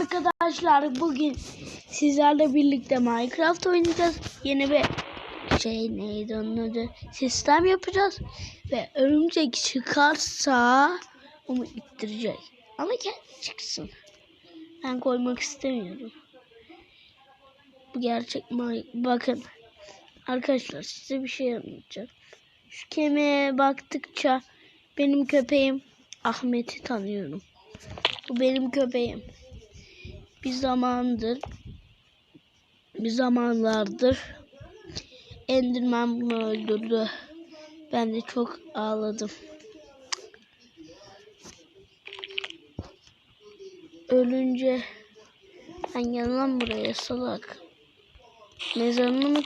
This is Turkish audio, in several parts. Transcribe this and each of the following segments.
Arkadaşlar bugün sizlerle birlikte Minecraft oynayacağız. Yeni bir şey neydi onun adı? Sistem yapacağız. Ve örümcek çıkarsa onu ittirecek. Ama kendi çıksın. Ben koymak istemiyorum. Bu gerçek mi? Bakın. Arkadaşlar size bir şey anlatacağım. Şu kemiğe baktıkça benim köpeğim Ahmet'i tanıyorum. Bu benim köpeğim. Bir zamandır bir zamanlardır Enderman bunu öldürdü. Ben de çok ağladım. Ölünce ben gel lan buraya salak. Mezarını mı?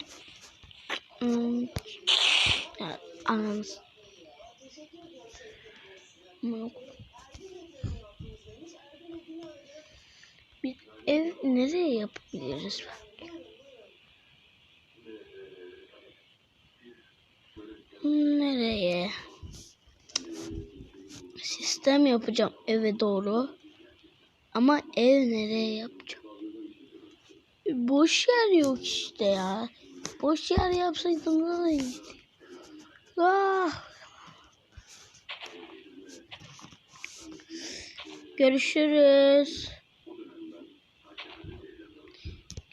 Hmm. Ya, ananız. Amına Bir ev nereye yapabiliriz? Nereye? Sistem yapacağım eve doğru. Ama ev nereye yapacağım? Boş yer yok işte ya. Boş yer yapsaydım daha iyiydi. Ah. Görüşürüz.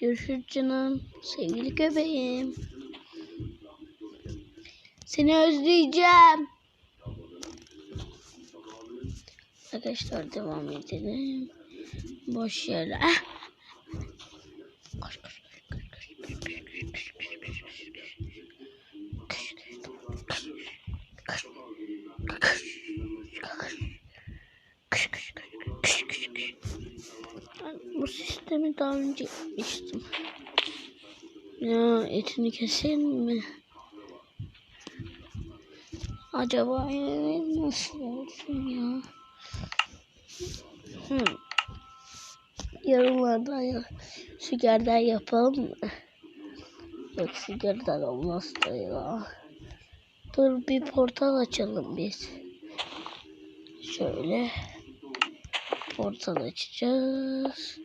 Görüşürüz canım. Sevgili köpeğim. Seni özleyeceğim. Arkadaşlar devam edelim. Boş yere. Bu sistemi daha önce yapmıştım. Ya etini keselim mi? Acaba yani nasıl olsun ya? Hmm. Yorumlardan ya sügerden yapalım mı? Yok sügerden olmaz da ya. Dur bir portal açalım biz. Şöyle portal açacağız.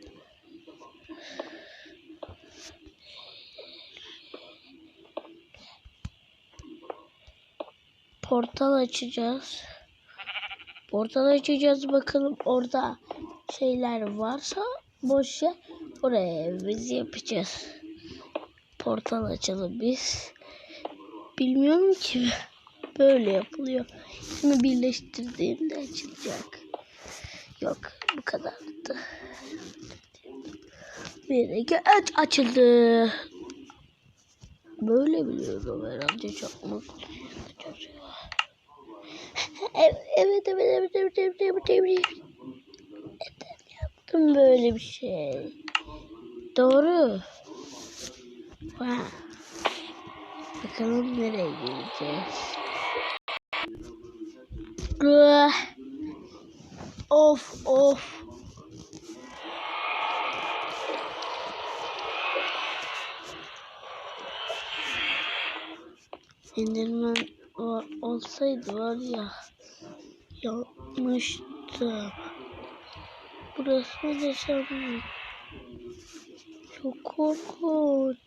Portal açacağız. Portal açacağız bakalım orada şeyler varsa boş yer oraya evimizi yapacağız. Portal açalım biz. Bilmiyorum ki böyle yapılıyor. Şunu birleştirdiğimde açılacak. Yok bu kadardı. Bir iki üç açıldı. Böyle biliyorum herhalde çok mutlu. Evet evet evet evet evet evet evet evet. Neden yaptım böyle bir şey? Doğru. Ha. Bakalım nereye gideceğiz. Of of. Enderman olsaydı var ya yapmıştım. Burası yaşam çok korkunç.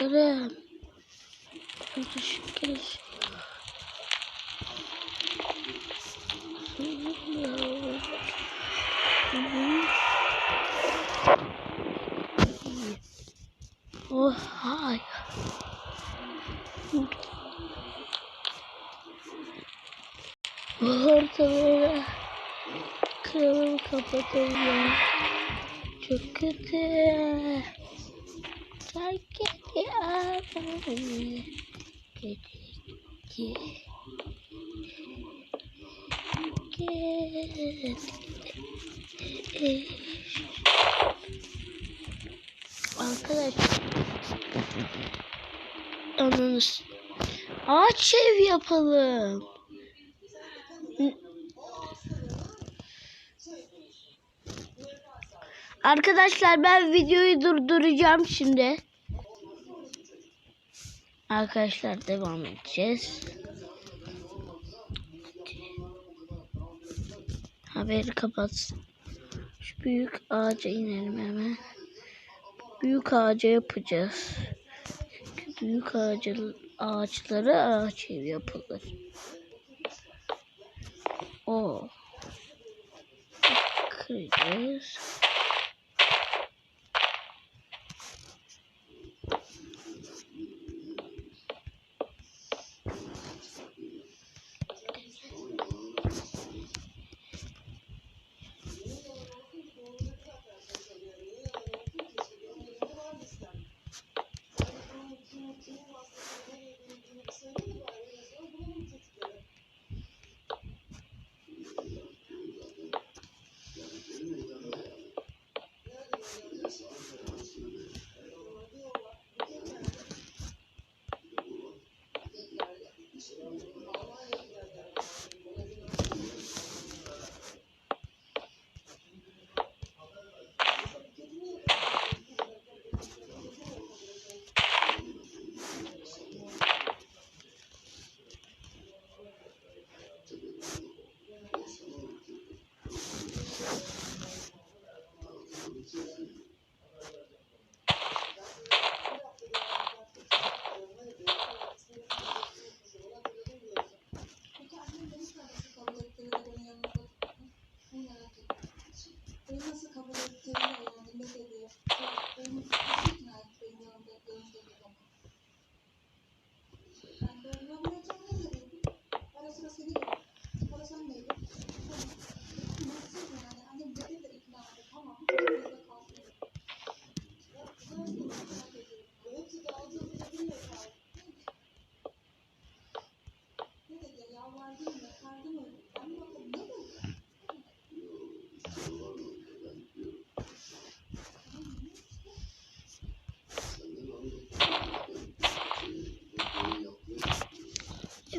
Yarım. Düşük geliş. Oh, hi. Ortalığı kıralım kapatalım. Çok kötü. Abi. Kötü. Kötü. Arkadaşlar. Ananız. Ağaç ev yapalım. Arkadaşlar ben videoyu durduracağım şimdi. Arkadaşlar devam edeceğiz. Haberi kapat. Şu büyük ağaca inelim hemen. Büyük ağaca yapacağız. Çünkü büyük ağacı, ağaçlara ağaç ev yapılır. O. Kıracağız.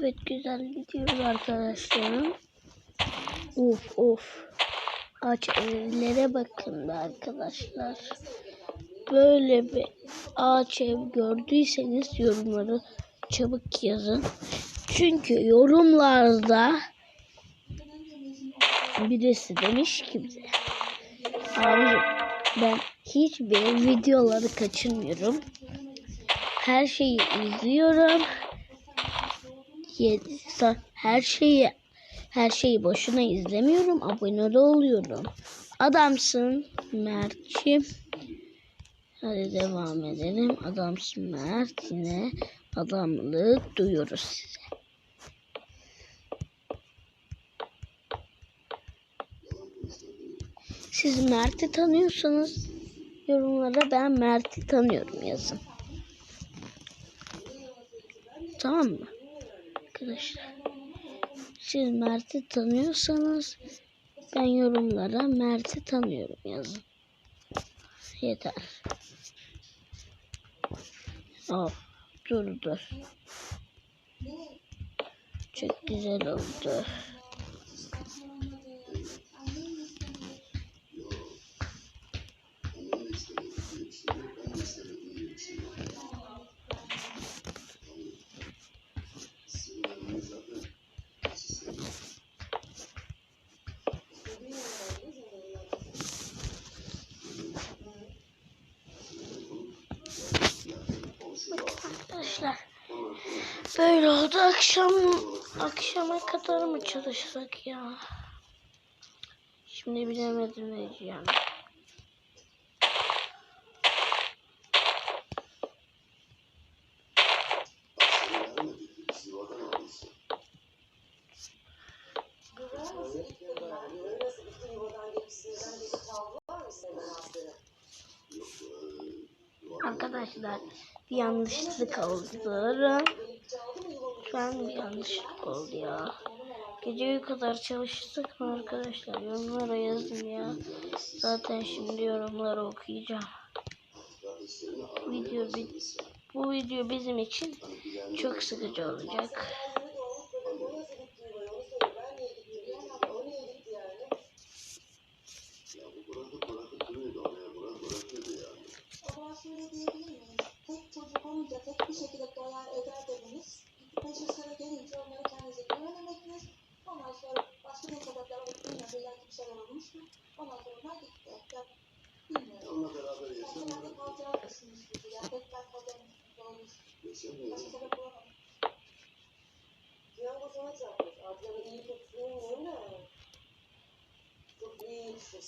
Evet güzel gidiyoruz arkadaşlarım. Of of. Ağaç evlere bakın be arkadaşlar. Böyle bir ağaç ev gördüyseniz yorumları çabuk yazın. Çünkü yorumlarda birisi demiş ki bize. Abi ben hiçbir videoları kaçırmıyorum. Her şeyi izliyorum. Yedi- sa- her şeyi her şeyi boşuna izlemiyorum. Abone de oluyorum. Adamsın Mert'ciğim. Hadi devam edelim. Adamsın Mert. Yine adamlık duyuyoruz size. Siz Mert'i tanıyorsanız yorumlara ben Mert'i tanıyorum yazın. Tamam mı? Arkadaşlar. Siz Mert'i tanıyorsanız ben yorumlara Mert'i tanıyorum yazın. Yeter. Of dur dur. Çok güzel oldu. Böyle oldu akşam akşama kadar mı çalışsak ya? Şimdi bilemedim ne diyeceğim. Arkadaşlar bir yanlışlık oldu. Bir yanlışlık oldu ya. Geceye kadar çalıştık mı arkadaşlar? Yorumlara yazın ya. Zaten şimdi yorumları okuyacağım. Video bu video bizim için çok sıkıcı olacak.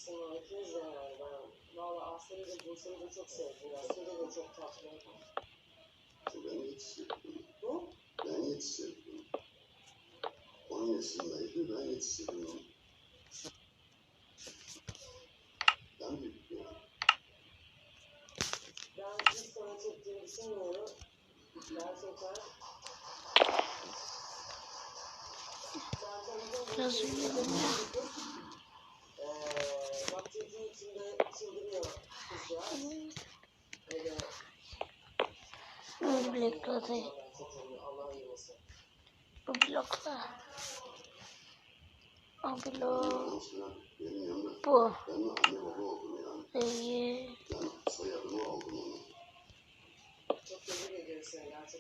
Aslında ikiniz de yani ben valla Asya'yı da Bursa'yı da çok sevdim. Asya'da da çok tatlı. Ben yetiştirdim. Hı? Ben yetiştirdim. 10 yaşındaydı ben yetiştirdim onu. Ben büyüktüm. Ben hiç sana çok. Biraz uyuyalım ya. Bu blokla değil. Bu blokla. O blok. Bu. Değil. Ben aldım onu. Çok tebrik ediyorum seni.